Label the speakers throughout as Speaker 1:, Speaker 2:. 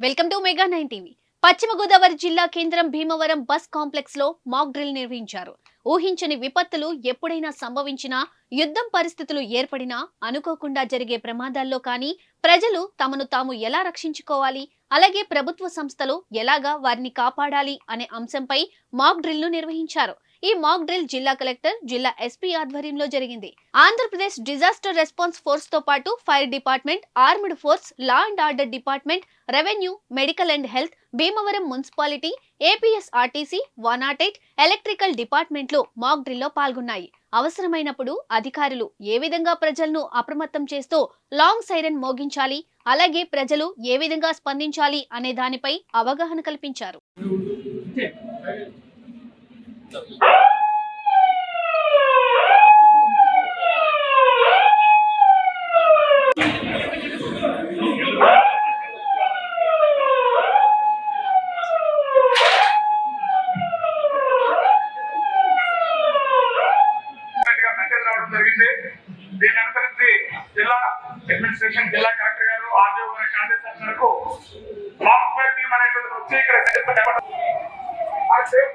Speaker 1: Welcome to mega nine TV. Paschima Godavari జిల్లా కేంద్రం Bhimavaram bus కాంప్లెక్స్లో మాక్ డ్రిల్ నిర్వహించారు. ఊహించని విపత్తులు ఎప్పుడైనా సంభవించినా యుద్ధం పరిస్థితులు ఏర్పడినా అనుకోకుండా జరిగే ప్రమాదాల్లో కానీ ప్రజలు తమను తాము ఎలా రక్షించుకోవాలి అలాగే ప్రభుత్వ సంస్థలు ఎలాగా వారిని కాపాడాలి అనే అంశంపై మాక్ డ్రిల్ను నిర్వహించారు. ఈ మాక్ డ్రిల్ జిల్లా కలెక్టర్ జిల్లా ఎస్పీ ఆధ్వర్యంలో జరిగింది. ఆంధ్రప్రదేశ్ డిజాస్టర్ రెస్పాన్స్ ఫోర్స్తో పాటు fire department armed force law and order department revenue medical and health Bhimavaram municipality APS RTC one not eight electrical డిపార్ట్మెంట్లు మాక్ డ్రిల్లో పాల్గొన్నాయి. అవసరమైనప్పుడు అధికారులు ఏ విధంగా ప్రజలను అప్రమత్తం చేస్తూ లాంగ్ సైరన్ మోగించాలి అలాగే ప్రజలు ఏ విధంగా స్పందించాలి అనే దానిపై అవగాహన కల్పించారు.
Speaker 2: జరిగింది. దీని అనుసరించి జిల్లా అడ్మినిస్ట్రేషన్ జిల్లా కలెక్టర్ గారు ఆర్డీఓ గారి ఆదేశాల మేరకు మాక్ ఫైర్ టీమ్ వచ్చి ఇక్కడ సేఫ్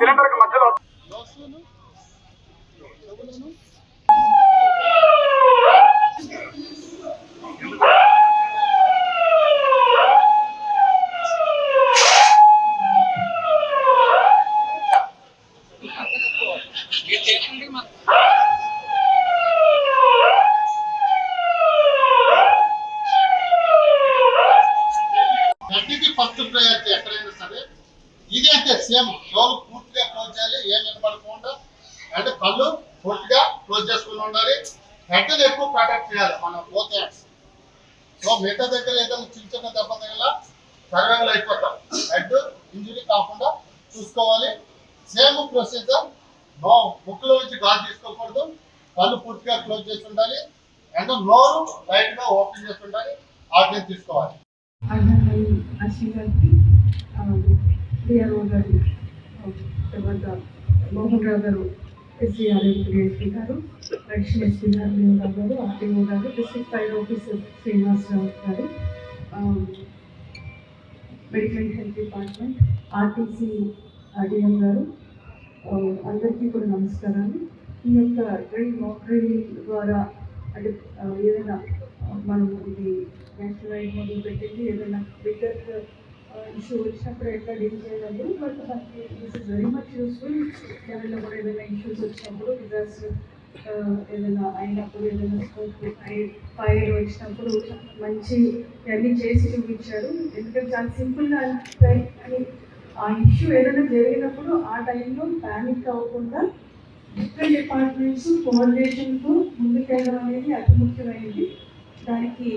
Speaker 2: సిలిండర్కి మధ్యలో
Speaker 3: గడ్డికి ఫస్ట్ ప్రయారిటీ ఎక్కడైనా సరే ఇది అంతే సేమ్ చెవులు పూర్తిగా చేయాలి ఏం వినపడకుండా అంటే కళ్ళు పూర్తిగా క్లోజ్ చేసుకుని ఉండాలి. హెడ్ని ఎక్కువ ప్రొటెక్ట్ చేయాలి మన బోత్ హ్యాండ్స్ సో మిగతా దగ్గర ఏదైనా చిన్న చిన్న దెబ్బ తగిలా సర్వైవల్ అయిపోతాం. హెడ్ ఇంజురీ కాకుండా చూసుకోవాలి. సేమ్ ప్రొసీజర్ నో ముక్కులో నుంచి గాలి తీసుకోకూడదు. కళ్ళు పూర్తిగా క్లోజ్ చేసి ఉండాలి. అండ్ నోరు లైట్గా ఓపెన్ చేసి ఉండాలి. ఆర్డర్ తీసుకోవాలి.
Speaker 4: తర్వాత మోహన్ రావు గారు ఎస్సీఆర్ఎం డిఎస్పీ గారు అడిషనల్ ఎస్పీ గారు దేవరావు గారు ఆర్టీఓ గారు డిస్ట్రిక్ట్ ఫైర్ ఆఫీసర్ శ్రీనివాసరావు గారు. Medical and health department RTC DM గారు. అందరికీ కూడా నమస్కారాలు. ఈ యొక్క డ్రిల్ మాక్ డ్రిల్ ద్వారా అంటే ఏదైనా మనం ఇది నేషనల్ వైడ్ మొదలు పెట్టింది ఏదైనా బిగ్గర్ ఇష్యూ వచ్చినప్పుడు ఎట్లా డీల్ చేయాలి? బట్ మనకి this is very much useful ఎవరిలో కూడా ఏదైనా ఇష్యూస్ వచ్చినప్పుడు డిజాస్టర్ ఏదైనా అయినప్పుడు ఏదైనా స్కోప్ ఫైర్ వచ్చినప్పుడు మంచి అన్నీ చేసి చూపించారు. ఎందుకంటే చాలా సింపుల్గా అనిపిస్తాయి. ఆ ఇష్యూ ఏదైనా జరిగినప్పుడు ఆ టైంలో ప్యానిక్ అవ్వకుండా డిఫరెంట్ డిపార్ట్మెంట్స్ కోఆర్డినేషన్తో ముందుకెళ్ళడం అనేది అతి ముఖ్యమైనది. దానికి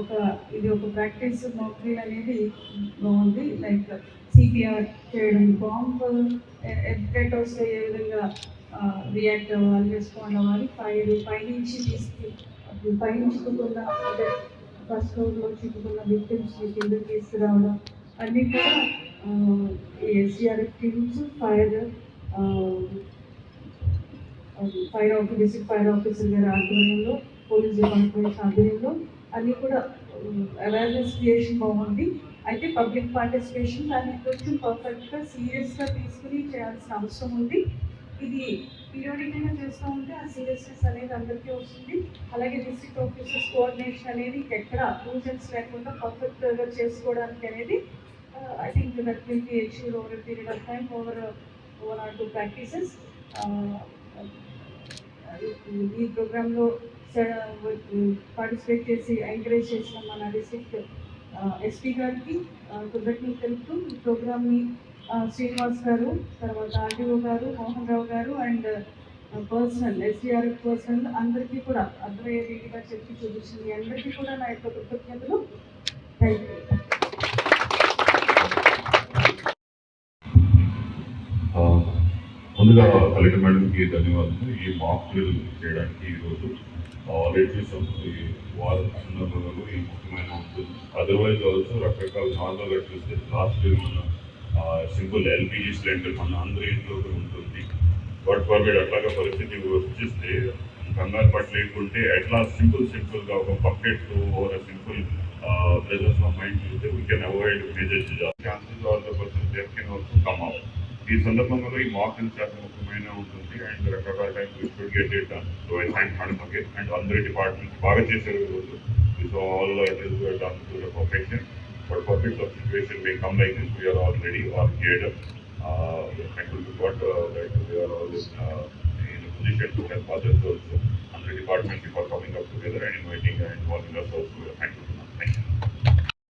Speaker 4: ఒక ఇది ఒక ప్రాక్టీస్ నౌకరీ అనేది బాగుంది. లైక్ సిపిఆర్ చేయడం బాంబ్ థ్రెట్ వస్తే ఏ విధంగా రియాక్ట్ అవ్వాలి రెస్పాండ్ అవ్వాలి ఫైర్ పైనుంచి తీసుకు పైనుంచి చిక్కుకున్న అంటే ఫస్ట్ ఫ్లోర్లో చిక్కుకున్న విక్టిమ్స్ని కిందకి తీసుకురావడం. అన్నీ కూడా SCRF teams fire fire office district fire officer గారి ఆధ్వర్యంలో పోలీస్ డిపార్ట్మెంట్ ఆధ్వర్యంలో అన్నీ కూడా అవేర్నెస్ క్రియేషన్ బాగుంది. అయితే పబ్లిక్ పార్టిసిపేషన్ దాన్ని కొంచెం పర్ఫెక్ట్గా సీరియస్గా తీసుకుని చేయాల్సిన అవసరం ఉంది. ఇది పీరియాడికల్గా చేస్తూ ఉంటే ఆ సీరియస్నెస్ అనేది అందరికీ వస్తుంది. అలాగే డిస్ట్రిక్ట్ ఆఫీసర్స్ కోఆర్డినేషన్ అనేది ఎక్కడ రూజన్స్ లేకుండా పర్ఫెక్ట్గా చేసుకోవడానికి అనేది I think that will be achieve over period of time over over or to practices ఈ ప్రోగ్రాంలో పార్టిసిపేట్ చేసి ఎంకరేజ్ చేసిన మన డిస్ట్రిక్ట్ ఎస్పీ గారికి కృతజ్ఞతలు తెలుపుతూ ఈ ప్రోగ్రామ్ని శ్రీనివాస్ గారు తర్వాత ఆర్టీఓ గారు మోహన్ రావు గారు అండ్ పర్సనల్ ఎస్సీఆర్ పర్సనల్ అందరికీ కూడా అర్థమయ్యే రీతిగా చెప్పి చూపించింది. అందరికీ కూడా నా యొక్క కృతజ్ఞతలు. థ్యాంక్ యూ
Speaker 5: ముందుగా కలెక్టర్ మేడంకి ధన్యవాదాలు. ఈ మాక్ డ్రిల్ చేయడానికి ఈరోజు ఆల్రెడీ చూసాం ఈ వారం సందర్భంలో ఈ ముఖ్యమైన ఉంటుంది అదర్వైజ్ ఆల్సో రకరకాల నార్మల్గా చూస్తే లాస్ట్ మన సింపుల్ ఎల్పిజి సిలిండర్ మన అందరి ఇంట్లో ఉంటుంది. బట్ ఫర్వేడ్ అట్లాగా పరిస్థితి వచ్చేస్తే కంగారు పట్టలేకుంటే అట్లా సింపుల్ సింపుల్గా ఒక bucket or simple presence of mind చూస్తే we can avoid major chances all the person there can also come out ఈ సందర్భంలో ఈ మాక్ అండ్ చాలా ముఖ్యమైన ఉంటుంది అండ్ రకరకాల times we should get it done so I thank madam again and అందరి departments బాగా చేశారు ఈరోజు so all it is done to the perfection but perfect of situation may come like this we are all ready or glad thankful to God that we are all is in position to help others also అందరి department for coming up together and inviting and walking us also thank you thank you